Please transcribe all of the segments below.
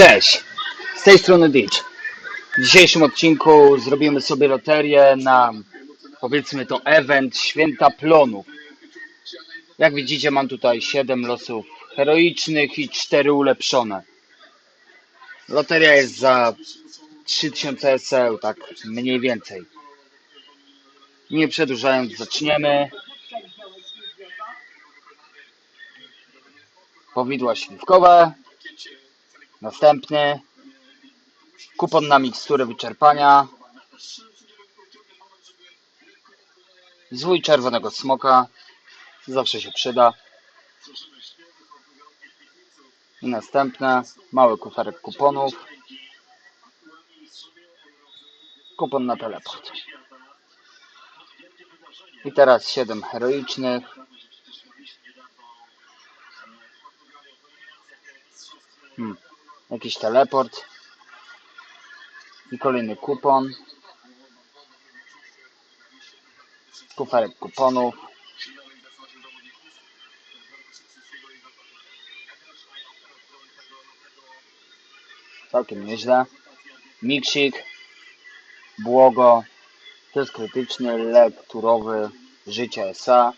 Cześć, z tej strony Ditch. W dzisiejszym odcinku zrobimy sobie loterię na, powiedzmy to, event Święta Plonów. Jak widzicie mam tutaj 7 losów heroicznych i 4 ulepszone. Loteria jest za 3000 SL, tak mniej więcej. Nie przedłużając, zaczniemy. Powidła śliwkowe. Następny. Kupon na miksturę wyczerpania. Zwój czerwonego smoka. Zawsze się przyda. I następne. Mały kuferek kuponów. Kupon na teleport. I teraz 7 heroicznych. Hmm. Jakiś teleport. I kolejny kupon. Kuferek kuponów. Całkiem nieźle. Miksik. Błogo. To jest krytyczny lek turowy życia SA.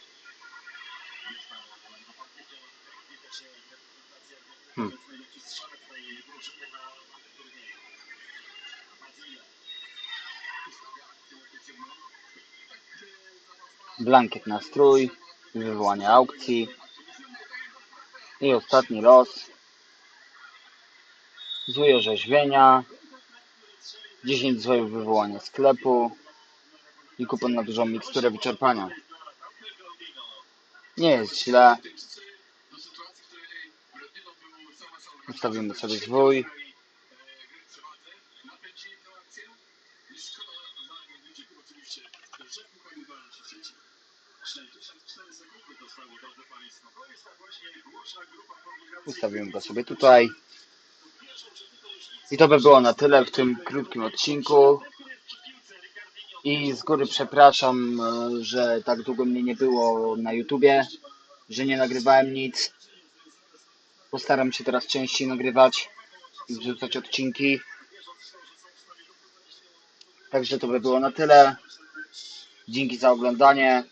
Hmm. Blankiet na strój. Wywołanie aukcji. I ostatni los. Zły orzeźwienia. 10 zwojów wywołania sklepu. I kupon na dużą miksturę wyczerpania. Nie jest źle. Ustawimy sobie zwój. Go sobie tutaj. I to by było na tyle w tym krótkim odcinku. I z góry przepraszam, e, że tak długo mnie nie było na YouTubie, że nie nagrywałem nic. Postaram się teraz częściej nagrywać i wrzucać odcinki. Także to by było na tyle. Dzięki za oglądanie.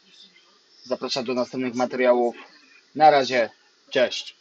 Zapraszam do następnych materiałów. Na razie. Cześć.